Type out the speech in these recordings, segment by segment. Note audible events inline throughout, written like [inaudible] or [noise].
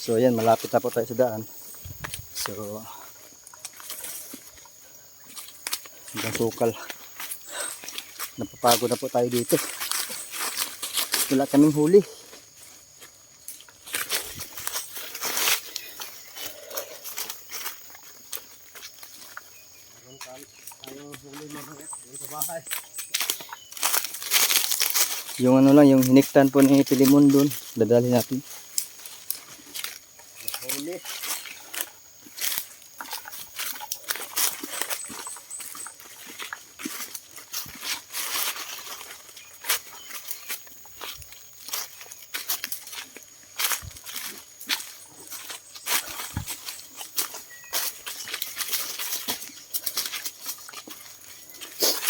So ayan, malapit na po tayo sa daan. So hanggang sukal. Napapagod na po tayo dito. Wala kaming huli. Yung ano lang, yung hiniktan po ni Pilimon doon, dadali natin. Huli.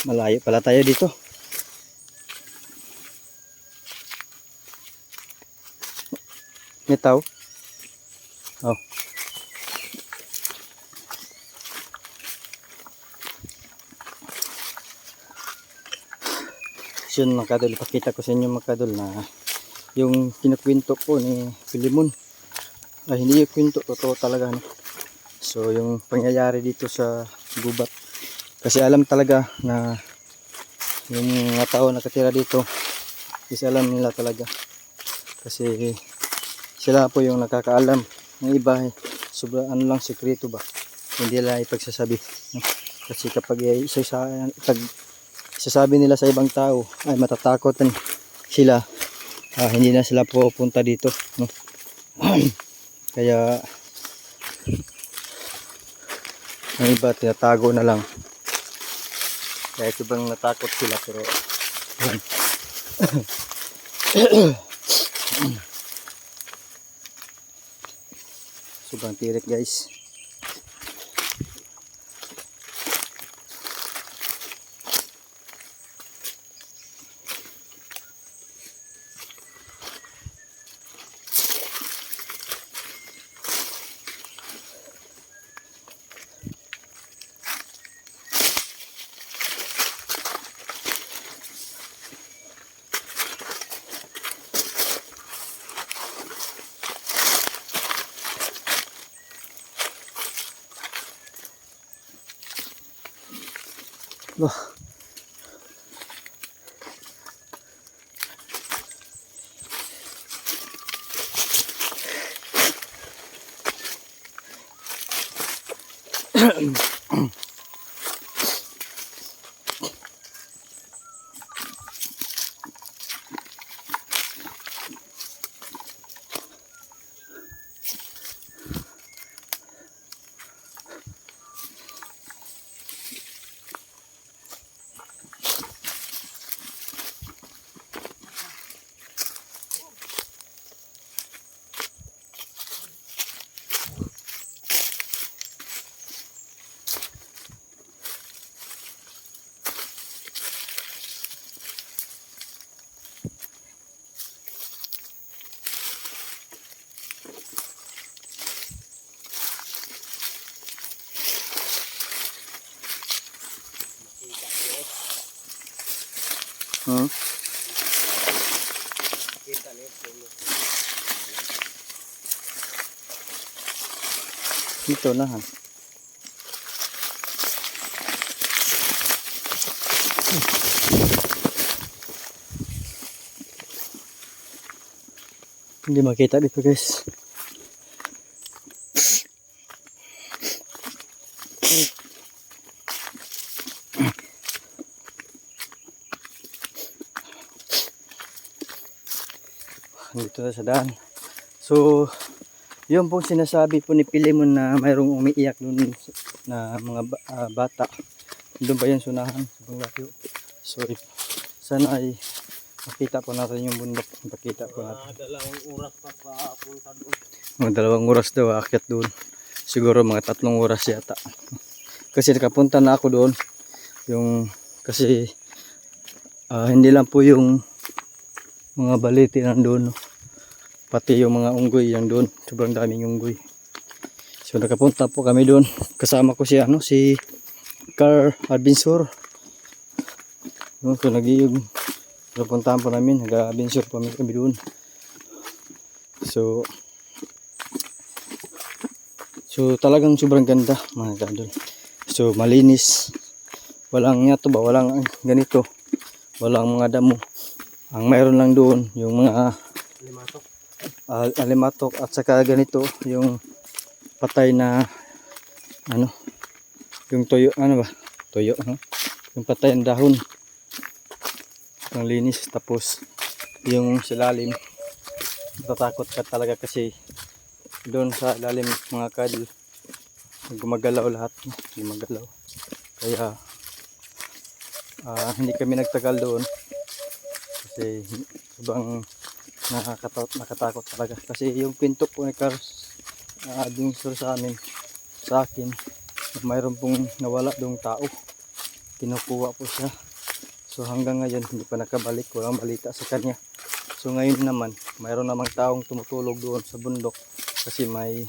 Malayo pala tayo dito. Tao? Oh. So yun mga kadol, pakita ko sa inyo mga kadol na yung kinukwento po ni Pilimon ay hindi yung kwento, totoo talaga no? so yung pangyayari dito sa gubat kasi alam talaga na yung mga tao nakatira dito is alam nila talaga. Kasi sila po yung nakakaalam. Ng iba eh, sobra ano lang sekreto ba? Hindi nila ipagsasabi kasi kapag eh, isa nila sa ibang tao ay matatakot din sila ah, hindi na sila pupunta dito no? [clears throat] kaya ang iba tinatago na lang kahit ibang natakot sila pero [coughs] sobrang tirik guys Wah. Hmm? Kita. Dito na ha. Hindi makita dito guys. Dito sa daan. So, yun pong sinasabi po ni Pilimon na mayroong umiiyak doon na mga ba- ah, bata. Doon ba yun sunahan? So, sana ay makita po natin yung bundok. Makita po natin. Mga dalawang oras pa papunta doon. Mga dalawang oras daw aakyat doon. Siguro mga tatlong oras yata. Kasi nakapunta na ako doon. Yung kasi ah, hindi lang po yung mga baliti nandun. no. Pati yung mga unggoy yan doon. Sobrang daming unggoy. So nakapunta po kami doon. Kasama ko si ano si Car Adventure. No, so nag-iig. Napuntahan po namin. Nag-adventure po kami doon. So So talagang sobrang ganda mga kadol. So malinis. Walang nga to ba, walang ganito. Walang mga damo. Ang mayroon lang doon yung mga Limatok. Ah, alimatok at saka ganito yung patay na ano yung tuyo ano ba? Tuyo no? yung patay ang dahon. Ang linis tapos yung silalim. Natatakot ka talaga kasi doon sa ilalim mga kadil gumagalaw lahat. Gumagalaw. Kaya ah, hindi kami nagtagal doon. Kasi sobrang nakakatakot, nakatakot talaga. Kasi yung pinto po ni Cars uh, dun sur sa amin sa akin mayroon pong nawala dong tao. Kinukuha po siya. So hanggang ngayon hindi pa nakabalik. Walang balita sa kanya. So ngayon naman mayroon namang taong tumutulog doon sa bundok kasi may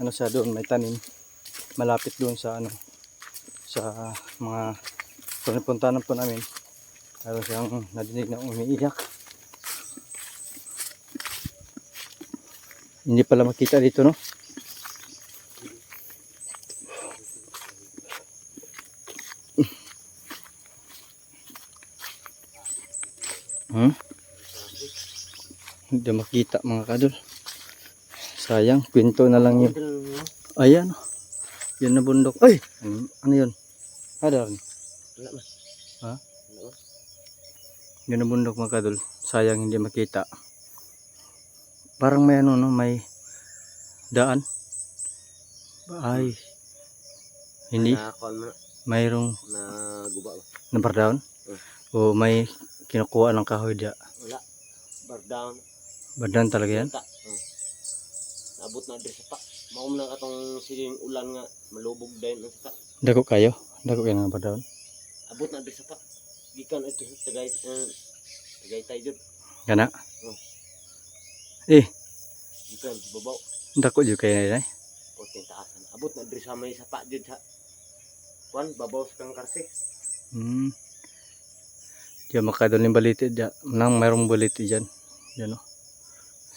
ano siya doon may tanim. Malapit doon sa ano sa mga pupuntahan po namin. Mayroon siyang nadinig na umiiyak Hindi pala makita dito, no? Hmm? Hindi makita mga kadol. Sayang, kwento na lang yun. Ayan. Yan na bundok. Ay! Ano, ano yun? Ada rin. Ha? Yan na bundok mga kadol. Sayang hindi makita. Parang may ano no, may daan. Ay. Hindi. Mayroong na guba ba. number down. O may kinukuha ng kahoy dia. Wala. Bar down. Badan talaga yan. Ta. Oh. Abot na diri sa pa. Maum na katong siling ulan nga malubog din ang saka. Dako kayo. Dako kayo ng number down. Abot na diri sa pa. Gikan ito tagay uh, tagay tayo jud. Kana. Oh. Eh, Gikan babaw. dako jud kayo na O taasan. Abot na diri sa may sapa jud sa Kwan, babaw sa kang karse. Hmm. Diyan makadol yung baliti diyan. Nang mayroong baliti diyan. Yan o.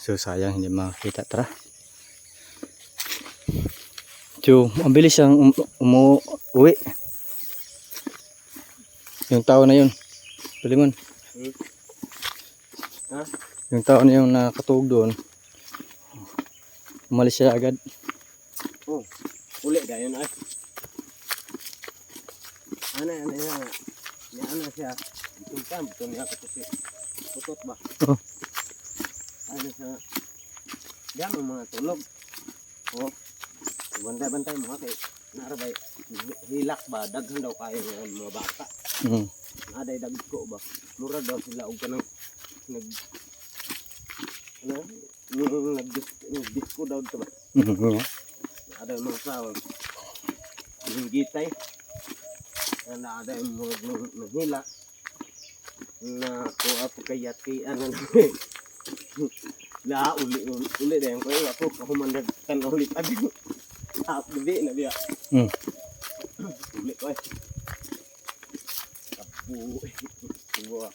So sayang hindi makita. Tara. So, ang bilis siyang um, umuwi. Yung tao na yun. Pilimon. Hmm? Ha? Yung tao na yung nakatuog doon. Umalis siya agad. Oh. Uli gayon ay. Ano ano ano. Ni ano siya. Tumpan betul niya ko si. Putot ba? Oh. Ano sa ang mga tulog. Oh. Bantay-bantay mo kay narabay hilak ba daghan daw kayo ng mga bata. Mm. Aday dagko ba? Mura daw sila og kanang nag nag-disco daw ito ba? Mm. Ada mga tao yung gitay na ada yung mga naghila na ko apo kayati ano na uli uli din ko ako kahumandag kan ulit abi ah gabi na biya Mm. uli ko eh kapu buwa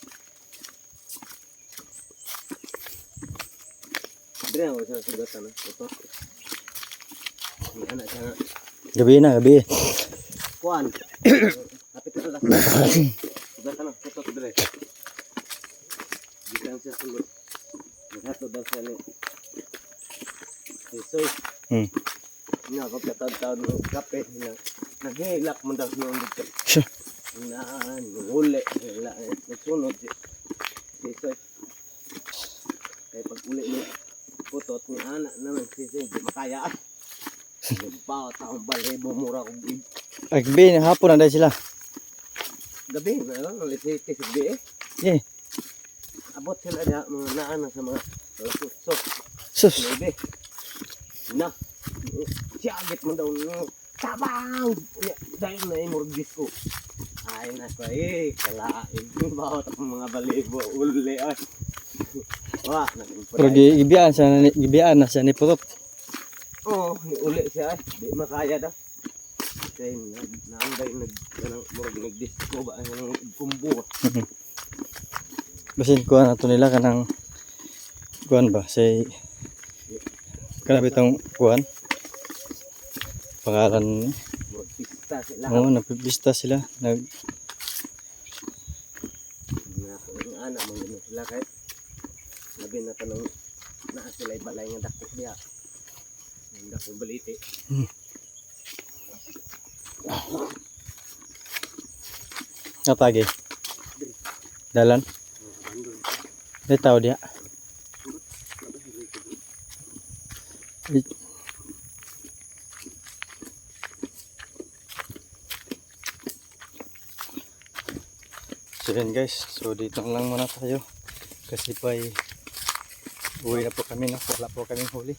Dre ako sa sugatan na ito. Anak siya nga Gabi na, gabi. Kuan. Kapit ka lang. Ka na. Tutok dire. Gikan siya sulod. Naghato daw siya ni. Isoy. Hmm. Nga, pagkataon-taon ng kape. Na, naghilak mo daw dito. Siya. Na, nunguli. Hila, eh, Nagsunod si. Si Isoy. Kaya pag uli ni putot ni anak naman si Makaya. Bawa taong balhebo mura kong Ay, gabi, hapon na dahil sila. Gabi, meron, ulit-ulit sa gabi eh. Yeah. Abot sila na mga naana sa mga puso. Sus. Maybe. Na. Siyagit mo daw. Tabaw! Ya, Dahil na imurg disco. Ay na ko eh. Kalain. Bawat ang mga balibo. Uli ay. Wa. Pero gi- gibiyaan siya, na siya ni. Oo. uli siya ay. Di makaya daw. Kasi na- naanday nag kanang murag nag-disco ba ang kumbo. Basin kuha na to nila kanang kuhan ba? Say, kanang bitong kuhan? pangalan. Murag pista sila. Oo, nagpipista sila. Nag, yung anak ganun sila kahit labi na tanong naa sila balay nga dako diya. Ang dako baliti. natagi. Dalan. May tao diya. Ay. So yun guys, so dito lang muna tayo kasi pa uwi na po kami na wala po kaming huli.